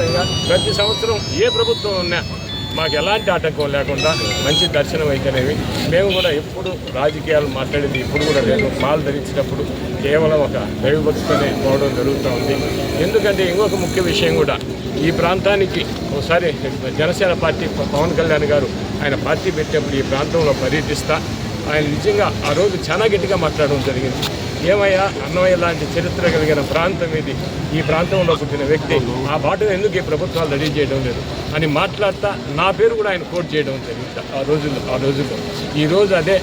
ప్రశాంతంగా ప్రతి సంవత్సరం ఏ ప్రభుత్వం ఉన్నా మాకు ఎలాంటి ఆటంకం లేకుండా మంచి దర్శనం అయితేనేవి మేము కూడా ఎప్పుడు రాజకీయాలు మాట్లాడేది ఇప్పుడు కూడా లేదు. మాలు ధరించినప్పుడు కేవలం ఒక దైవభక్తితోనే పోవడం జరుగుతూ ఉంది. ఎందుకంటే ఇంకొక ముఖ్య విషయం కూడా ఈ ప్రాంతానికి ఒకసారి జనసేన పార్టీ పవన్ కళ్యాణ్ గారు ఆయన పార్టీ పెట్టినప్పుడు ఈ ప్రాంతంలో పర్యటిస్తా ఆయన నిజంగా ఆ రోజు చాలా గట్టిగా మాట్లాడడం జరిగింది. ఏమయ్యా అన్నమయ్య లాంటి చరిత్ర కలిగిన ప్రాంతం ఇది. ఈ ప్రాంతంలో పుట్టిన వ్యక్తి. ఆ బాటను ఎందుకు ఈ ప్రభుత్వాలు రెడీ చేయడం లేదు? అని మాట్లాడతా నా పేరు కూడా ఆయన కోట్ చేయడం జరిగింది. ఆ రోజుల్లో ఆ రోజుల్లో. ఈ రోజు అదే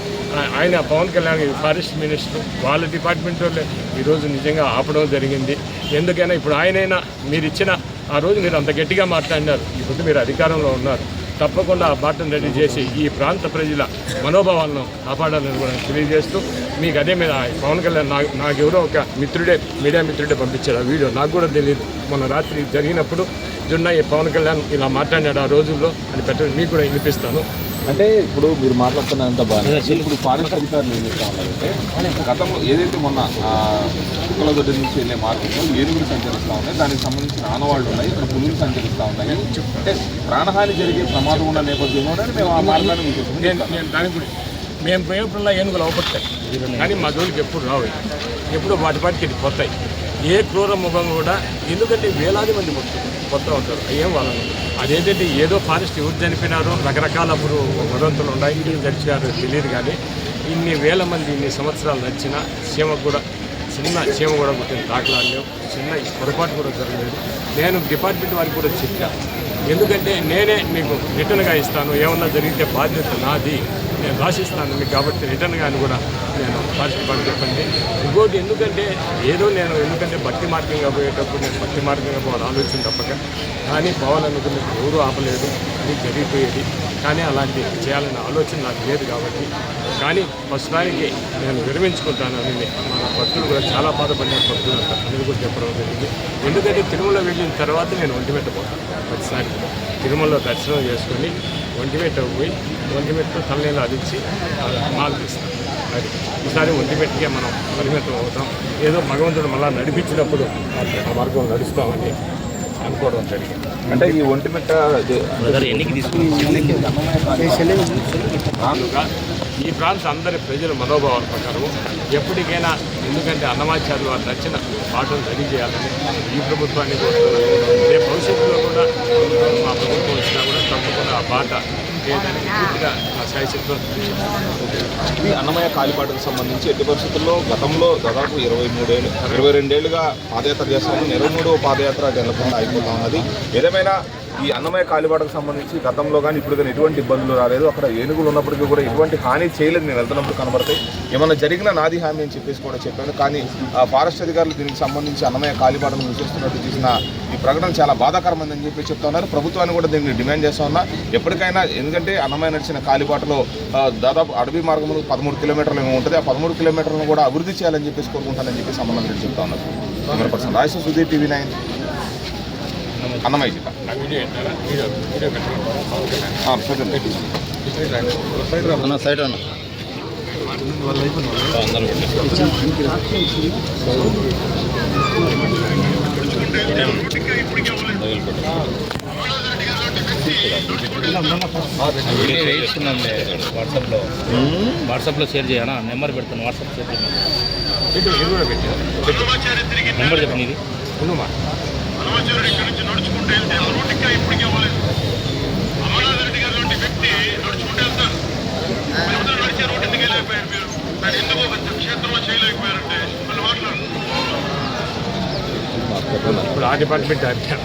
ఆయన పవన్ కళ్యాణ్ ఫారెస్ట్ మినిస్టర్ వాళ్ళ డిపార్ట్మెంట్ వాళ్ళే. ఈరోజు నిజంగా ఆపడం జరిగింది. ఎందుకైనా ఇప్పుడు ఆయనైనా మీరు ఇచ్చిన ఆ రోజు మీరు అంత గట్టిగా మాట్లాడినారు. ఇప్పుడు మీరు అధికారంలో ఉన్నారు. తప్పకుండా ఆ బాటను రెడీ చేసి ఈ ప్రాంత ప్రజల మనోభావాలను కాపాడాలని కూడా తెలియజేస్తూ మీకు అదే మీద పవన్ కళ్యాణ్ నా నాకు ఎవరో ఒక మిత్రుడే మీడియా మిత్రుడే పంపించాడు ఆ వీడియో నాకు కూడా తెలియదు. మొన్న రాత్రి జరిగినప్పుడు జున్న ఈ పవన్ కళ్యాణ్ ఇలా మాట్లాడినాడు ఆ రోజుల్లో. అని పెట్టండి మీకు కూడా వినిపిస్తాను. అంటే ఇప్పుడు మీరు మాట్లాడుతున్నంత బాగా ఇప్పుడు ఫారెస్ట్ అధికారులు ఏం ఉన్నారంటే గతంలో ఏదైతే మొన్న ఆ, కుక్కలదొడ్డి నుంచి వెళ్ళే మార్గంలో ఏనుగులు సంచరిస్తూ ఉన్నాయి దానికి సంబంధించిన ఆనవాళ్ళు ఉన్నాయి ఇక్కడ పులులు సంచరిస్తూ ఉన్నాయి. అంటే ప్రాణహాని జరిగే ప్రమాదం ఉన్న నేపథ్యంలోనే మేము ఆ మార్గాన్ని మీకు నేను దాని గురించి మేము పోయినప్పుడల్లా ఏనుగులు అవపడతాయి. కానీ మా జోలికి ఎప్పుడు రావు. ఎప్పుడు వాటి పాటికి పోతాయి. ఏ క్రూర ముఖం కూడా ఎందుకంటే వేలాది మంది పోతారు పోతూ ఉంటారు ఏం వాళ్ళను అదేంటంటే ఏదో ఫారెస్ట్ ఎవరు చనిపోయినారో రకరకాల అప్పుడు వదంతులు ఉన్నాయి. ఇంటికి చచ్చినారో తెలియదు కానీ ఇన్ని వేల మంది ఇన్ని సంవత్సరాలు నచ్చినా సీమకు కూడా చిన్న చీమ కూడా పుట్టిన దాఖలాలు లేవు. చిన్న పొరపాటు కూడా జరగలేదు. నేను డిపార్ట్మెంట్ వారికి కూడా చెప్పాను ఎందుకంటే నేనే మీకు రిటర్న్గా ఇస్తాను. ఏమన్నా జరిగితే బాధ్యత నాది. నేను రాసిస్తాను మీకు కాబట్టి రిటర్న్ అని కూడా నేను ఫారెస్ట్ చెప్పండి. ఇంకోటి ఎందుకంటే ఏదో నేను ఎందుకంటే భక్తి మార్గంగా పోయేటప్పుడు నేను భక్తి మార్గంగా పోవాలి ఆలోచన తప్పక. కానీ పోవాలనుకున్న ఎవరూ ఆపలేదు అది జరిగిపోయేది. కానీ అలాంటి చేయాలనే ఆలోచన నాకు లేదు కాబట్టి. కానీ ప్రస్తుతానికి నేను విరమించుకుంటాను అని మన భక్తులు కూడా చాలా బాధపడిన భక్తులు అనేది కూడా చెప్పడం జరిగింది. ఎందుకంటే తిరుమల వెళ్ళిన తర్వాత నేను ఒంటి పెట్టబోతాను ప్రతిసారి. తిరుమలలో దర్శనం చేసుకొని ఒంటిమెట్ట పోయి ఒంటిమెట్టు తలనీళ్ళు అదించి మాలు తీస్తాం అది ఈసారి ఒంటిమెట్టుకే మనం పరిమితం అవుతాం. ఏదో భగవంతుడు మళ్ళా నడిపించినప్పుడు ఆ మార్గం నడుస్తామని అనుకోవడం జరిగింది. అంటే ఈ ఒంటిమిట్ట ఈ ప్రాంత అందరి ప్రజల మనోభావాల ప్రకారం ఎప్పటికైనా ఎందుకంటే అన్నమాచార్యులు వారు నచ్చిన పాటలు రెడీ చేయాలని ఈ ప్రభుత్వాన్ని కోరుతున్నాను రేపు భవిష్యత్తులో కూడా మా ప్రభుత్వం వచ్చినా కూడా తప్పకుండా ఆ పాట చేయడానికి పూర్తిగా ఆ ఇది అన్నమయ్య కాలిపాటకు సంబంధించి ఎట్టి పరిస్థితుల్లో గతంలో దాదాపు ఇరవై మూడేళ్ళు ఇరవై రెండేళ్ళుగా పాదయాత్ర చేస్తాము ఇరవై మూడవ పాదయాత్ర జరగకుండా అయిపోతా ఉన్నది. ఏదేమైనా ఈ అన్నమయ్య కాలిబాటకు సంబంధించి గతంలో కానీ ఇప్పుడు కానీ ఎటువంటి ఇబ్బందులు రాలేదు. అక్కడ ఏనుగులు ఉన్నప్పటికీ కూడా ఎటువంటి హాని చేయలేదు. నేను వెళ్తున్నప్పుడు కనబడతాయి ఏమన్నా జరిగిన నాది హామీ అని చెప్పేసి కూడా చెప్పాను. కానీ ఫారెస్ట్ అధికారులు దీనికి సంబంధించి అన్నమయ్య కాలిబాటను మూసేస్తున్నట్టు చేసిన ఈ ప్రకటన చాలా బాధాకరమైందని చెప్పి చెప్తా ఉన్నారు. ప్రభుత్వాన్ని కూడా దీన్ని డిమాండ్ చేస్తా ఉన్నా. ఎప్పటికైనా ఎందుకంటే అన్నమయ్య నడిచిన కాలిబాటలో దాదాపు అడవి మార్గంలో పదమూడు కిలోమీటర్లు ఏమో ఉంటుంది. ఆ పదమూడు కిలోమీటర్లను కూడా అభివృద్ధి చేయాలని చెప్పేసి కోరుకుంటానని చెప్పి సంబంధం చెప్తా ఉన్నారు. Camera person Rayasu Sudheer TV nine. Annamayya జిల్లా. అన్న. సైడ్ అన్న. వాట్సాప్లో వాట్సాప్లో షేర్ చేయనా? నెంబర్ పెడతాను వాట్సాప్ షేర్ చేయమని నెంబర్ చెప్పండి ఇది ఉందమ్మా రామాచార్యుడు ఇక్కడి నుంచి నడుచుకుంటూ వెళ్తే ఆ రోడ్డు ఇంకా ఇప్పటికీ అవ్వలేదు అమర్నాథ్ రెడ్డి గారు లాంటి వ్యక్తి నడుచుకుంటూ వెళ్తారు ఎవరు నడిచే రోడ్డు ఎందుకు వెళ్ళలేకపోయారు మీరు దాన్ని ఎందుకు ఒక క్షేత్రంలో చేయలేకపోయారంటే వాళ్ళు మాట్లాడు ఇప్పుడు ఆ డిపార్ట్మెంట్ అడిగారు